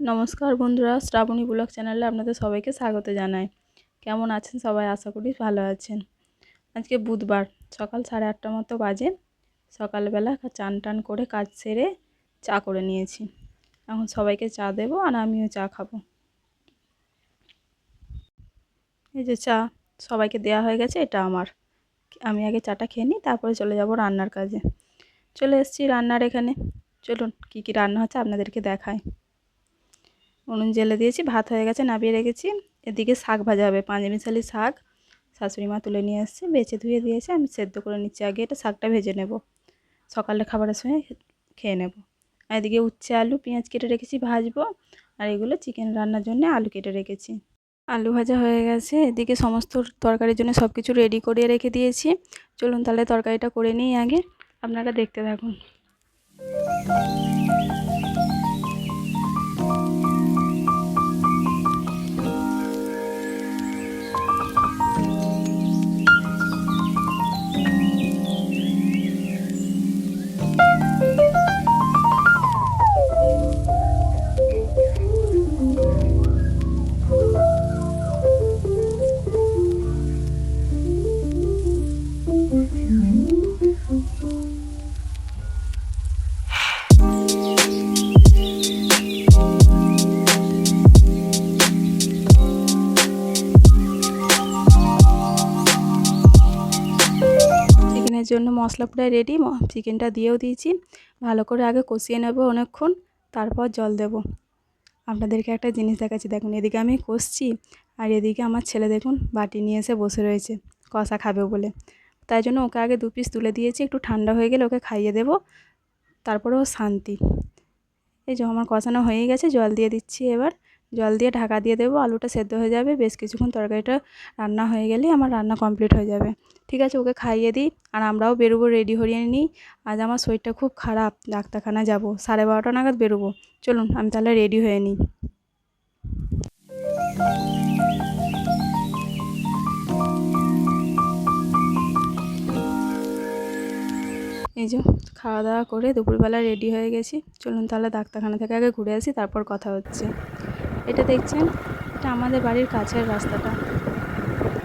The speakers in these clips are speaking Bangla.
নমস্কার বন্ধুরা, শ্রাবণী ব্লগ চ্যানেলে আপনাদের সবাইকে স্বাগত জানাই। কেমন আছেন সবাই? আশা করি ভালো আছেন। আজকে বুধবার, সকাল সাড়ে আটটার মতো বাজে। সকালবেলা চান টান করে কাজ সেরে চা করে নিয়েছি। এখন সবাইকে চা দেবো আর আমিও চা খাব। এই যে চা সবাইকে দেয়া হয়ে গেছে, এটা আমার। আমি আগে চাটা খেয়ে নিই, তারপরে চলে যাব রান্নার কাজে। চলে এসেছি রান্নার এখানে। চলুন কী কী রান্না হচ্ছে আপনাদেরকে দেখায় উনুন জেলে দিয়েছি, ভাত হয়ে গেছে, নাবিয়ে রেখেছি। এদিকে শাক ভাজা হবে পাঁচ মিশালি শাক। শাশুড়ি মা তুলে নিয়ে এসছে বেছে ধুয়ে দিয়েছে, আমি সেদ্ধ করে নিচ্ছি আগে, এটা শাকটা ভেজে নেব। সকালে খাবারের সময় খেয়ে নেব। আর এদিকে উচ্ছে, আলু, পেঁয়াজ কেটে রেখেছি, ভাজবো। আর এগুলো চিকেন রান্নার জন্য আলু কেটে রেখেছি। আলু ভাজা হয়ে গেছে, এদিকে সমস্ত তরকারির জন্য সব কিছু রেডি করে রেখে দিয়েছি। চলুন তাহলে তরকারিটা করে নিই আগে, আপনারা দেখতে থাকুন। জন্য মশলা পুরো রেডি চিকেনটা দিয়েও দিয়েছি। ভালো করে আগে কষিয়ে নেব অনেকক্ষণ, তারপর জল দেব। আপনাদেরকে একটা জিনিস দেখাচ্ছি, দেখুন, এদিকে আমি কষছি, আর এদিকে আমার ছেলে, দেখুন, বাটি নিয়ে এসে বসে রয়েছে, কষা খাবে বলে। তাই জন্য ওকে আগে দু পিস তুলে দিয়েছি, একটু ঠান্ডা হয়ে গেলে ওকে খাইয়ে দেবো, তারপরে ও শান্তি। এই যে আমার কষানো হয়ে গেছে, জল দিয়ে দিচ্ছি এবার। জল দিয়ে ঢাকা দিয়ে দেবো, আলুটা সেদ্ধ হয়ে যাবে, বেশ কিছুক্ষণ তরকারিটা রান্না হয়ে গেলে আমার রান্না কমপ্লিট হয়ে যাবে। ঠিক আছে, ওকে খাইয়ে দিই, আর আমরাও বেরোবো রেডি হরিয়ে নিই। আজ আমার শরীরটা খুব খারাপ ডাক্তারখানা যাব, সাড়ে বারোটা নাগাদ বেরোবো। চলুন, আমি তাহলে রেডি হয়ে নিই। এই যে, খাওয়া দাওয়া করে দুপুরবেলা রেডি হয়ে গেছি। চলুন তাহলে ডাক্তারখানা থেকে আগে ঘুরে আসি, তারপর কথা হচ্ছে। এটা দেখছেন? এটা আমাদের বাড়ির কাছের রাস্তাটা।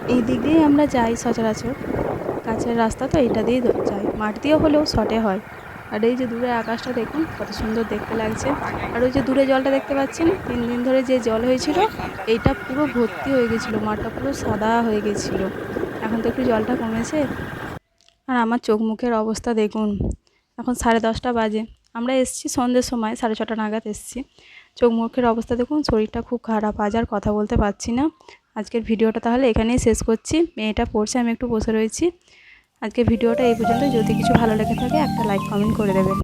এই দিক দিয়েই আমরা যাই সচরাচর। কাছের রাস্তা তো এইটা দিয়েই যাই। মাঠ দিয়ে হলেও শর্টে হয়। আর এই যে দূরে আকাশটা দেখুন, কত সুন্দর দেখতে লাগছে। আর ওই যে দূরে জলটা দেখতে পাচ্ছেন? তিন দিন ধরে যে জল হয়েছিল, এইটা পুরো ভর্তি হয়ে গেছিল। মাঠটা পুরো সাদা হয়ে গেছিল। এখন তো একটু জলটা কমেছে। আর আমার চোখ মুখের অবস্থা দেখুন। এখন সাড়ে দশটা বাজে। আমরা এসছি সন্ধ্যের সময়, সাড়ে ছটা নাগাদ এসছি। চোখ মুখের অবস্থা দেখুন, শরীরটা খুব খারাপ, আজ আর কথা বলতে পারছি না। আজকের ভিডিওটা তাহলে এখানেই শেষ করছি। মেয়েটা পড়ছে, আমি একটু বসে রয়েছি। আজকের ভিডিওটা এই পর্যন্ত যদি কিছু ভালো লেগে থাকে, একটা লাইক কমেন্ট করে দেবেন।